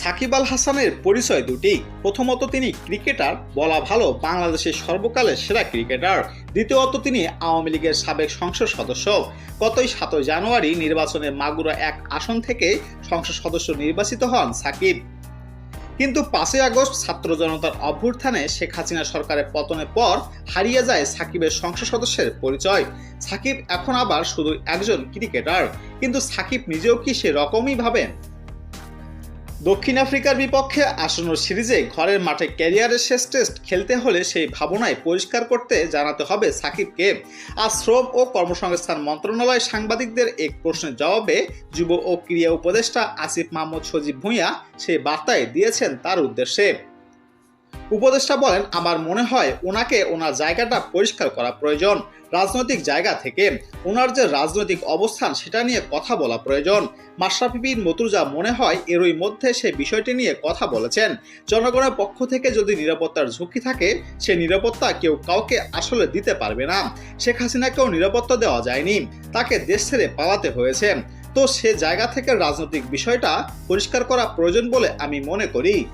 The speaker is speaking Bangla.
সাকিব আল হাসানের পরিচয় দুটি প্রথমত তিনি ক্রিকেটার, বলা ভালো, বাংলাদেশের সর্বকালের সেরা ক্রিকেটার। দ্বিতীয়ত তিনি আওয়ামী লীগের সাবেক সংসদ সদস্য। গতই সাতই জানুয়ারি নির্বাচনে মাগুরা এক আসন থেকে সংসদ সদস্য নির্বাচিত হন সাকিব। কিন্তু পাঁচই আগস্ট ছাত্র জনতার অভ্যুত্থানে শেখ হাসিনা সরকারের পতনের পর হারিয়ে যায় সাকিবের সংসদ সদস্যের পরিচয়। সাকিব এখন আবার শুধু একজন ক্রিকেটার। কিন্তু সাকিব নিজেও কি সে রকমই ভাবেন? দক্ষিণ আফ্রিকার বিপক্ষে আসন্ন সিরিজে ঘরের মাঠে ক্যারিয়ারের শেষ টেস্ট খেলতে হলে সেই ভাবনায় পরিষ্কার করতে জানাতে হবে সাকিবকে। আর শ্রম ও কর্মসংস্থান মন্ত্রণালয় সাংবাদিকদের এক প্রশ্নের জবাবে যুব ও ক্রীড়া উপদেষ্টা আসিফ মাহমুদ সজীব ভূঁইয়া সেই বার্তায় দিয়েছেন তার উদ্দেশ্যে। উপদেষ্টা বলেন, আমার মনে হয় ওনাকে ওনার জায়গাটা পরিষ্কার করা প্রয়োজন। রাজনৈতিক জায়গা থেকে ওনার যে রাজনৈতিক অবস্থান, সেটা নিয়ে কথা বলা প্রয়োজন। মাশরাফি বিন মতুরজা মনে হয় এরই মধ্যে সে বিষয়টি নিয়ে কথা বলেছেন। জনগণের পক্ষ থেকে যদি নিরাপত্তার ঝুঁকি থাকে, সে নিরাপত্তা কেউ কাউকে আসলে দিতে পারবে না। শেখ হাসিনাকেও নিরাপত্তা দেওয়া যায়নি। তাকে দেশ ছেড়ে পালাতে হয়েছে। তো সে জায়গা থেকে রাজনৈতিক বিষয়টা পরিষ্কার করা প্রয়োজন বলে আমি মনে করি।